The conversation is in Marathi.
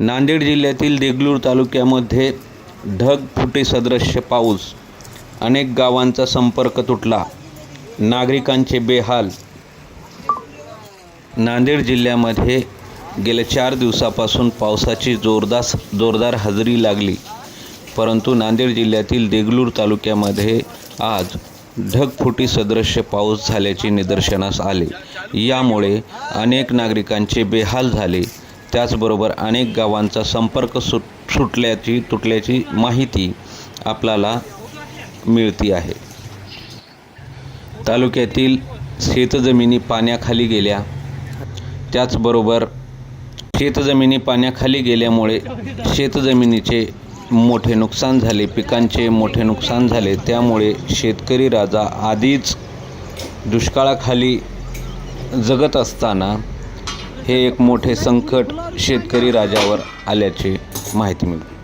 नांदेड जिल्ह्यातील देगलूर तालुक्यामध्ये ढगफुटी सदृश्य पाऊस. अनेक गावांचा संपर्क तुटला. नागरिकांचे बेहाल. नांदेड जिल्ह्यामध्ये गेल्या चार दिवसापासून पावसाची जोरदार जोरदार हजेरी लागली. परंतु नांदेड जिल्ह्यातील देगलूर तालुक्यामध्ये आज ढगफुटी सदृश्य पाऊस झाल्याचे निदर्शनास आले. यामुळे अनेक नागरिकांचे बेहाल झाले. त्याचबरोबर अनेक गावांचा संपर्क सुट सुटल्याची तुटल्याची माहिती आपल्याला मिळती आहे. तालुक्यातील शेतजमिनी पाण्याखाली गेल्या. त्याचबरोबर शेतजमिनी पाण्याखाली गेल्यामुळे शेतजमिनीचे मोठे नुकसान झाले पिकांचे मोठे नुकसान झाले. त्यामुळे शेतकरी राजा आधीच दुष्काळाखाली जगत असताना हे एक मोठे संकट शेतकरी राजावर आल्याची माहिती मिळते.